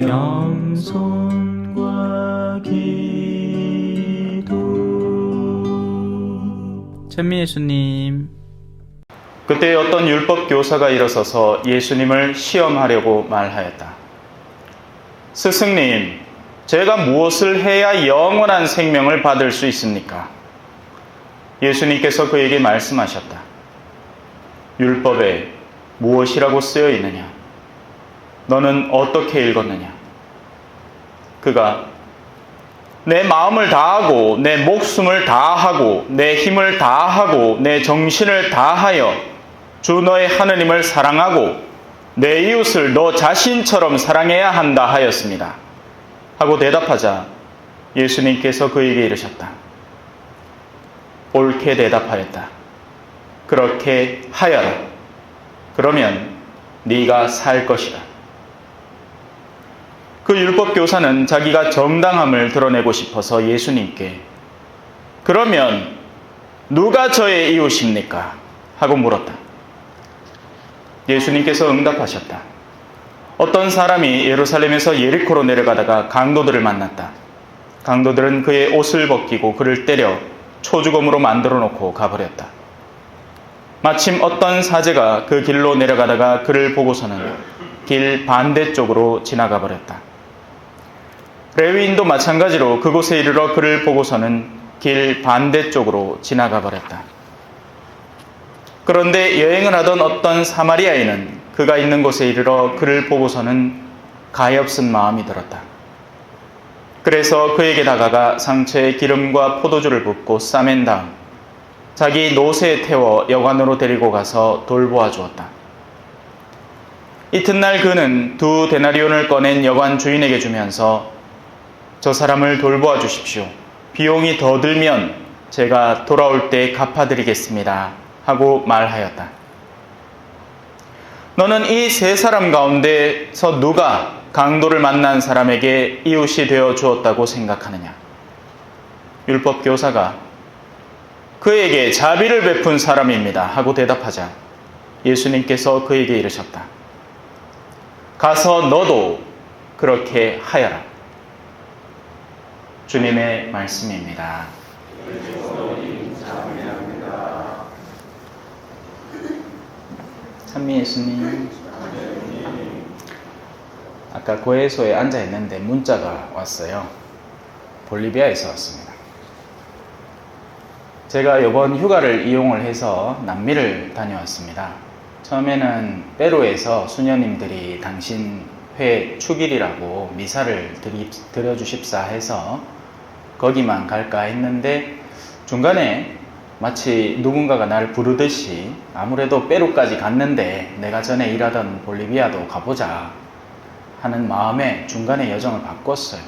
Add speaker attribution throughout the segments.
Speaker 1: 겸손과 기도
Speaker 2: 천미 예수님
Speaker 3: 그때 어떤 율법 교사가 일어서서 예수님을 시험하려고 말하였다. 스승님, 제가 무엇을 해야 영원한 생명을 받을 수 있습니까? 예수님께서 그에게 말씀하셨다. 율법에 무엇이라고 쓰여 있느냐? 너는 어떻게 읽었느냐? 그가 내 마음을 다하고 내 목숨을 다하고 내 힘을 다하고 내 정신을 다하여 주 너의 하느님을 사랑하고 내 이웃을 너 자신처럼 사랑해야 한다 하였습니다. 하고 대답하자 예수님께서 그에게 이르셨다. 옳게 대답하였다. 그렇게 하여라. 그러면 네가 살 것이다. 그 율법 교사는 자기가 정당함을 드러내고 싶어서 예수님께 그러면 누가 저의 이웃입니까? 하고 물었다. 예수님께서 응답하셨다. 어떤 사람이 예루살렘에서 예리코로 내려가다가 강도들을 만났다. 강도들은 그의 옷을 벗기고 그를 때려 초주검으로 만들어 놓고 가버렸다. 마침 어떤 사제가 그 길로 내려가다가 그를 보고서는 길 반대쪽으로 지나가 버렸다. 레위인도 마찬가지로 그곳에 이르러 그를 보고서는 길 반대쪽으로 지나가 버렸다. 그런데 여행을 하던 어떤 사마리아인은 그가 있는 곳에 이르러 그를 보고서는 가엾은 마음이 들었다. 그래서 그에게 다가가 상처에 기름과 포도주를 붓고 싸맨 다음 자기 노새에 태워 여관으로 데리고 가서 돌보아 주었다. 이튿날 그는 두 데나리온을 꺼낸 여관 주인에게 주면서 저 사람을 돌보아 주십시오. 비용이 더 들면 제가 돌아올 때 갚아드리겠습니다. 하고 말하였다. 너는 이 세 사람 가운데서 누가 강도를 만난 사람에게 이웃이 되어 주었다고 생각하느냐? 율법 교사가 그에게 자비를 베푼 사람입니다. 하고 대답하자 예수님께서 그에게 이르셨다. 가서 너도 그렇게 하여라. 주님의 말씀입니다. 찬미 예수님. 아까 고해소에 앉아 있는데 문자가 왔어요. 볼리비아에서 왔습니다. 제가 이번 휴가를 이용을 해서 남미를 다녀왔습니다. 처음에는 페루에서 수녀님들이 당신 회 축일이라고 미사를 드리, 드려주십사 해서 거기만 갈까 했는데 중간에 마치 누군가가 날 부르듯이 아무래도 페루까지 갔는데 내가 전에 일하던 볼리비아도 가보자 하는 마음에 중간에 여정을 바꿨어요.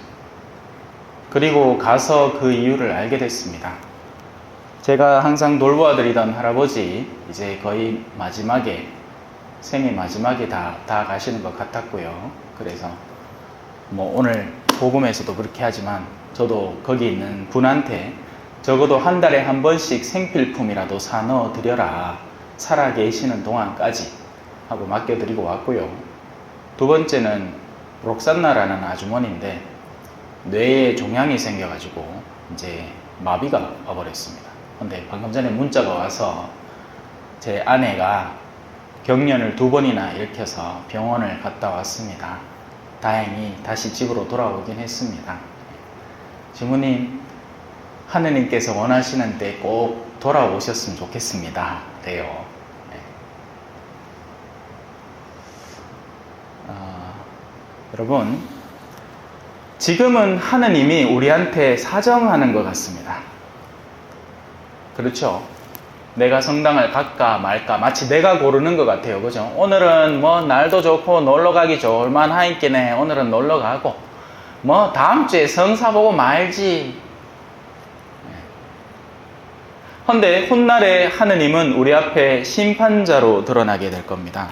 Speaker 3: 그리고 가서 그 이유를 알게 됐습니다. 제가 항상 돌보아드리던 할아버지 이제 거의 마지막에 생애 마지막에 다, 다 가시는 것 같았고요. 그래서 뭐 오늘 복음에서도 그렇게 하지만 저도 거기 있는 분한테 적어도 한 달에 한 번씩 생필품이라도 사 넣어 드려라. 살아 계시는 동안까지 하고 맡겨드리고 왔고요. 두 번째는 록산나라는 아주머니인데 뇌에 종양이 생겨가지고 이제 마비가 와버렸습니다. 근데 방금 전에 문자가 와서 제 아내가 경련을 두 번이나 일으켜서 병원을 갔다 왔습니다. 다행히 다시 집으로 돌아오긴 했습니다. 주무님, 하느님께서 원하시는 때 꼭 돌아오셨으면 좋겠습니다. 래요. 네. 어, 여러분, 지금은 하느님이 우리한테 사정하는 것 같습니다. 그렇죠? 내가 성당을 갈까 말까 마치 내가 고르는 것 같아요. 그죠? 오늘은 뭐 날도 좋고 놀러 가기 좋을 만 하있겠네. 오늘은 놀러 가고 뭐 다음 주에 성사 보고 말지. 헌데 훗날에 하느님은 우리 앞에 심판자로 드러나게 될 겁니다.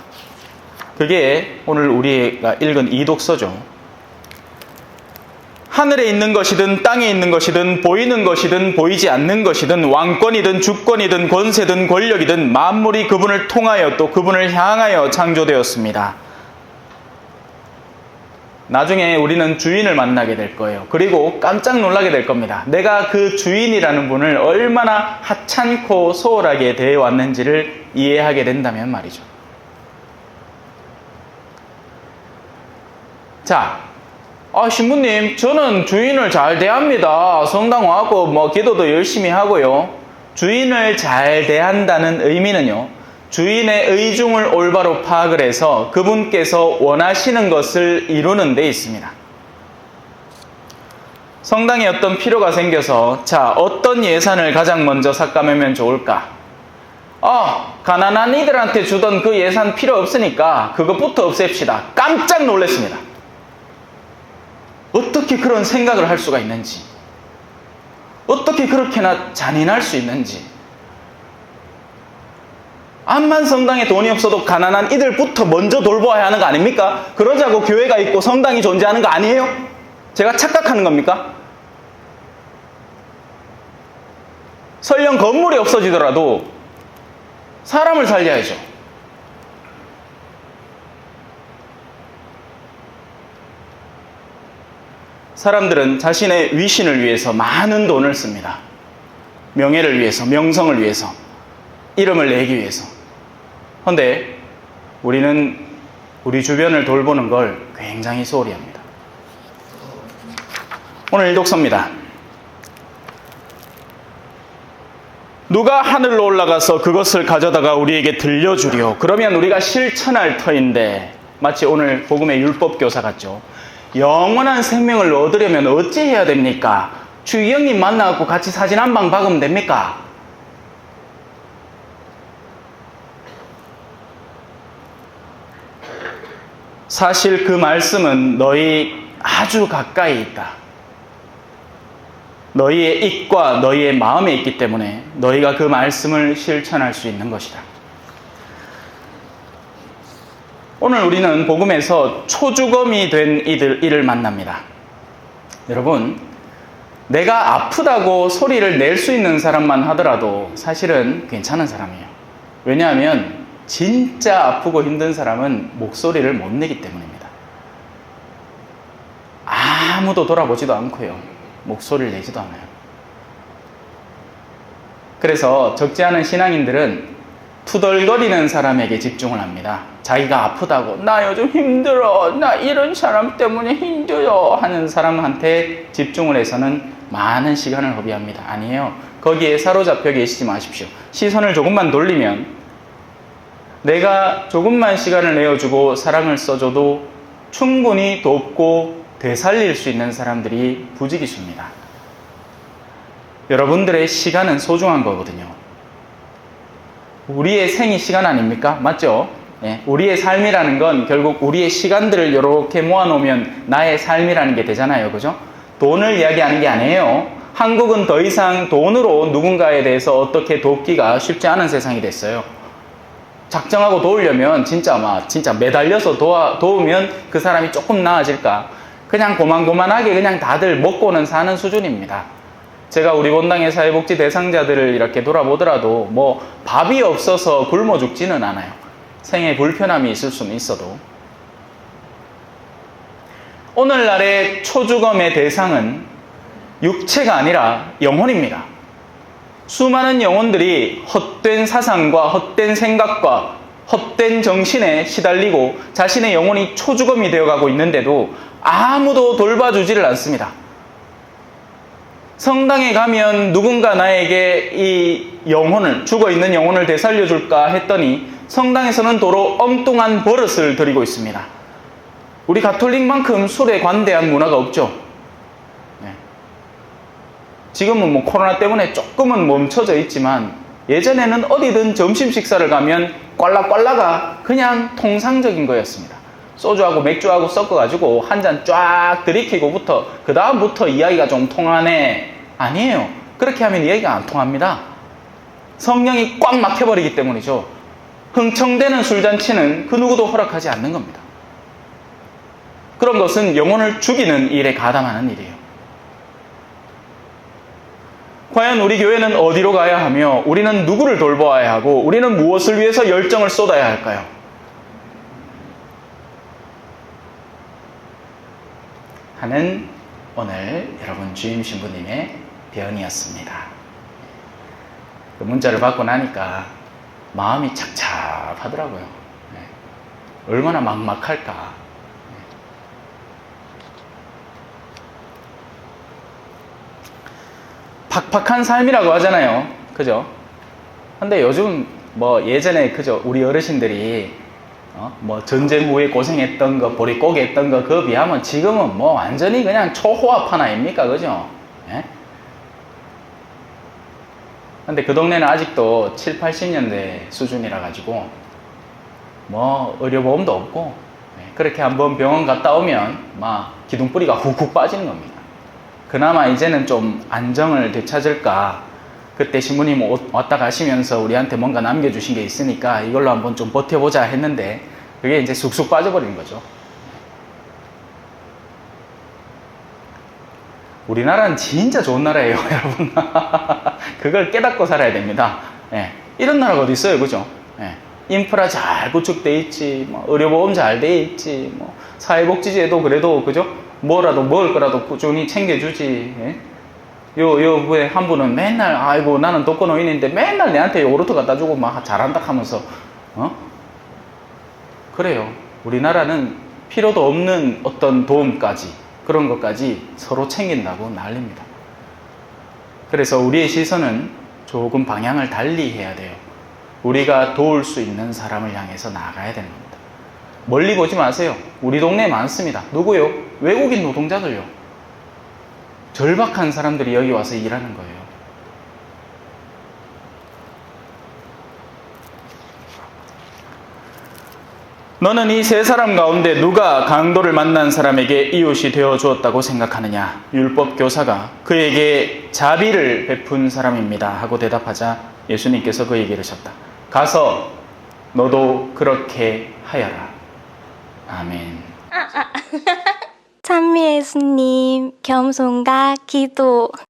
Speaker 3: 그게 오늘 우리가 읽은 이 독서죠. 하늘에 있는 것이든 땅에 있는 것이든 보이는 것이든 보이지 않는 것이든 왕권이든 주권이든 권세든 권력이든 만물이 그분을 통하여 또 그분을 향하여 창조되었습니다. 나중에 우리는 주인을 만나게 될 거예요. 그리고 깜짝 놀라게 될 겁니다. 내가 그 주인이라는 분을 얼마나 하찮고 소홀하게 대해왔는지를 이해하게 된다면 말이죠. 자, 아, 신부님, 저는 주인을 잘 대합니다. 성당 와고 뭐 기도도 열심히 하고요. 주인을 잘 대한다는 의미는요. 주인의 의중을 올바로 파악을 해서 그분께서 원하시는 것을 이루는 데 있습니다. 성당에 어떤 필요가 생겨서 자, 어떤 예산을 가장 먼저 삭감하면 좋을까? 어, 가난한 이들한테 주던 그 예산 필요 없으니까 그것부터 없앱시다. 깜짝 놀랐습니다. 어떻게 그런 생각을 할 수가 있는지, 어떻게 그렇게나 잔인할 수 있는지, 암만 성당에 돈이 없어도 가난한 이들부터 먼저 돌보아야 하는 거 아닙니까? 그러자고 교회가 있고 성당이 존재하는 거 아니에요? 제가 착각하는 겁니까? 설령 건물이 없어지더라도 사람을 살려야죠. 사람들은 자신의 위신을 위해서 많은 돈을 씁니다. 명예를 위해서, 명성을 위해서, 이름을 내기 위해서. 그런데 우리는 우리 주변을 돌보는 걸 굉장히 소홀히 합니다. 오늘 일독서입니다. 누가 하늘로 올라가서 그것을 가져다가 우리에게 들려주리오. 그러면 우리가 실천할 터인데 마치 오늘 복음의 율법 교사 같죠. 영원한 생명을 얻으려면 어찌 해야 됩니까? 주영님 만나고 같이 사진 한 방 박으면 됩니까? 사실 그 말씀은 너희 아주 가까이 있다. 너희의 입과 너희의 마음에 있기 때문에 너희가 그 말씀을 실천할 수 있는 것이다. 오늘 우리는 복음에서 초주검이 된 이들, 이를 만납니다. 여러분, 내가 아프다고 소리를 낼 수 있는 사람만 하더라도 사실은 괜찮은 사람이에요. 왜냐하면 진짜 아프고 힘든 사람은 목소리를 못 내기 때문입니다. 아무도 돌아보지도 않고요. 목소리를 내지도 않아요. 그래서 적지 않은 신앙인들은 투덜거리는 사람에게 집중을 합니다. 자기가 아프다고, 나 요즘 힘들어, 나 이런 사람 때문에 힘들어 하는 사람한테 집중을 해서는 많은 시간을 허비합니다. 아니에요. 거기에 사로잡혀 계시지 마십시오. 시선을 조금만 돌리면 내가 조금만 시간을 내어주고 사랑을 써줘도 충분히 돕고 되살릴 수 있는 사람들이 부지기수입니다. 여러분들의 시간은 소중한 거거든요. 우리의 생이 시간 아닙니까? 맞죠? 예, 우리의 삶이라는 건 결국 우리의 시간들을 이렇게 모아놓으면 나의 삶이라는 게 되잖아요. 그죠? 돈을 이야기하는 게 아니에요. 한국은 더 이상 돈으로 누군가에 대해서 어떻게 돕기가 쉽지 않은 세상이 됐어요. 작정하고 도우려면 진짜 막 진짜 매달려서 도와, 도우면 그 사람이 조금 나아질까? 그냥 고만고만하게 그냥 다들 먹고는 사는 수준입니다. 제가 우리 본당의 사회복지 대상자들을 이렇게 돌아보더라도 뭐 밥이 없어서 굶어 죽지는 않아요. 생에 불편함이 있을 수는 있어도. 오늘날의 초주검의 대상은 육체가 아니라 영혼입니다. 수많은 영혼들이 헛된 사상과 헛된 생각과 헛된 정신에 시달리고 자신의 영혼이 초주검이 되어가고 있는데도 아무도 돌봐주지를 않습니다. 성당에 가면 누군가 나에게 이 영혼을, 죽어 있는 영혼을 되살려 줄까 했더니 성당에서는 도로 엉뚱한 버릇을 들이고 있습니다. 우리 가톨릭만큼 술에 관대한 문화가 없죠. 네. 지금은 뭐 코로나 때문에 조금은 멈춰져 있지만 예전에는 어디든 점심 식사를 가면 꽐라꽐라가 그냥 통상적인 거였습니다. 소주하고 맥주하고 섞어가지고 한 잔 쫙 들이키고부터 그 다음부터 이야기가 좀 통하네 아니에요. 그렇게 하면 이야기가 안 통합니다. 성령이 꽉 막혀버리기 때문이죠. 흥청대는 술잔치는 그 누구도 허락하지 않는 겁니다. 그런 것은 영혼을 죽이는 일에 가담하는 일이에요. 과연 우리 교회는 어디로 가야 하며 우리는 누구를 돌보아야 하고 우리는 무엇을 위해서 열정을 쏟아야 할까요? 하는 오늘 여러분 주임 신부님의 변이었습니다. 그 문자를 받고 나니까 마음이 착잡하더라고요. 네. 얼마나 막막할까. 네. 팍팍한 삶이라고 하잖아요. 그죠? 근데 요즘 뭐 예전에 그죠? 우리 어르신들이 어? 뭐 전쟁 후에 고생했던 거, 보릿고개 했던 거, 그거 비하면 지금은 뭐 완전히 그냥 초호화판 아닙니까? 그죠? 예? 근데 그 동네는 아직도 7, 80년대 수준이라 가지고 뭐 의료보험도 없고 예, 그렇게 한번 병원 갔다 오면 막 기둥뿌리가 훅훅 빠지는 겁니다. 그나마 이제는 좀 안정을 되찾을까 그때 신부님 오- 왔다 가시면서 우리한테 뭔가 남겨주신 게 있으니까 이걸로 한번 좀 버텨보자 했는데 그게 이제 쑥쑥 빠져버린 거죠. 우리나라는 진짜 좋은 나라예요, 여러분. 그걸 깨닫고 살아야 됩니다. 예. 이런 나라가 어디 있어요, 그죠? 예. 인프라 잘 구축돼 있지, 뭐 의료보험 잘 돼 있지, 뭐 사회복지제도 그래도 그죠? 뭐라도 먹을 거라도 꾸준히 챙겨주지. 예? 요, 요, 왜, 한 분은 맨날, 아이고, 나는 독거노인인데 맨날 내한테 요구르트 갖다 주고 막 잘한다 하면서, 어? 그래요. 우리나라는 필요도 없는 어떤 도움까지, 그런 것까지 서로 챙긴다고 난립니다. 그래서 우리의 시선은 조금 방향을 달리 해야 돼요. 우리가 도울 수 있는 사람을 향해서 나가야 되는 겁니다. 멀리 보지 마세요. 우리 동네에 많습니다. 누구요? 외국인 노동자들요. 절박한 사람들이 여기 와서 일하는 거예요. 너는 이 세 사람 가운데 누가 강도를 만난 사람에게 이웃이 되어 주었다고 생각하느냐? 율법 교사가 그에게 자비를 베푼 사람입니다. 하고 대답하자 예수님께서 그에게 이르셨다. 가서 너도 그렇게 하여라. 아멘.
Speaker 4: 찬미 예수님, 겸손과 기도.